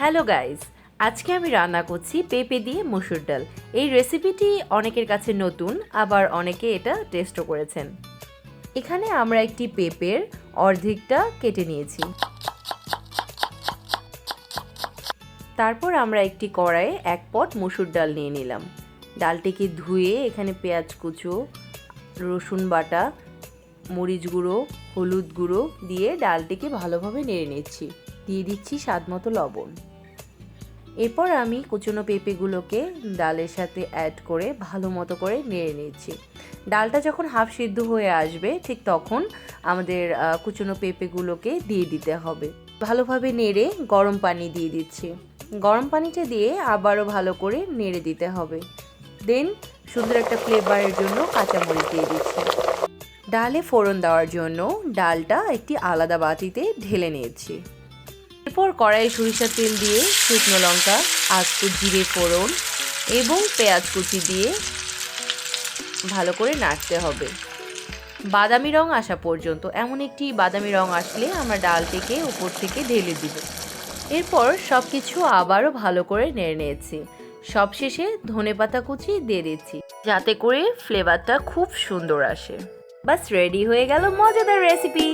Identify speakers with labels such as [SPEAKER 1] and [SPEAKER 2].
[SPEAKER 1] Hello guys, আজকে আমি রান্না করছি পেঁপে দিয়ে মসুর ডাল। এই রেসিপিটি অনেকের কাছে নতুন, আবার অনেকে এটা টেস্টও করেছেন। এখানে আমরা একটি পেঁপের অর্ধেকটা কেটে নিয়েছি। তারপর আমরা একটি কড়াইয়ে এক পট মসুর ডাল নিয়ে নিলাম। ডালটিকে ধুয়ে এখানে পেঁয়াজ কুচো, রসুন বাটা, মরিচ গুঁড়ো, হলুদ গুঁড়ো দিয়ে ডালটিকে ভালোভাবে নেড়ে নিচ্ছি। দিয়ে দিচ্ছি স্বাদ মতো লবণ। এরপর আমি কুচনো পেঁপেগুলোকে ডালের সাথে অ্যাড করে ভালো মতো করে নেড়ে নিচ্ছি। ডালটা যখন হাফ সিদ্ধ হয়ে আসবে, ঠিক তখন আমাদের কুচনো পেঁপেগুলোকে দিয়ে দিতে হবে। ভালোভাবে নেড়ে গরম পানি দিয়ে দিচ্ছি। গরম পানিটা দিয়ে আবারও ভালো করে নেড়ে দিতে হবে। দেন সুন্দর একটা ফ্লেভারের জন্য কাঁচামরিচ দিয়ে দিচ্ছি। ডালে ফোড়ন দেওয়ার জন্য ডালটা একটি আলাদা বাটিতে ঢেলে নিয়েছি। এরপর কড়াইয়ে সরিষার তেল দিয়ে শুকনো লঙ্কা আস্ত জিরে ফোড়ন এবং পেঁয়াজ কুচি দিয়ে ভালো করে নাড়তে হবে। বাদামি রং আসা পর্যন্ত, এমন একটি বাদামি রং আসলে আমরা ডালটিকে উপর থেকে ঢেলে দিব। এরপর সব কিছু আবারও ভালো করে নেড়ে নিয়েছি। সবশেষে ধনেপাতা কুচি দিয়ে দিচ্ছি, যাতে করে ফ্লেভারটা খুব সুন্দর আসে। বাস রেডি হয়ে গেল মজাদার রেসিপি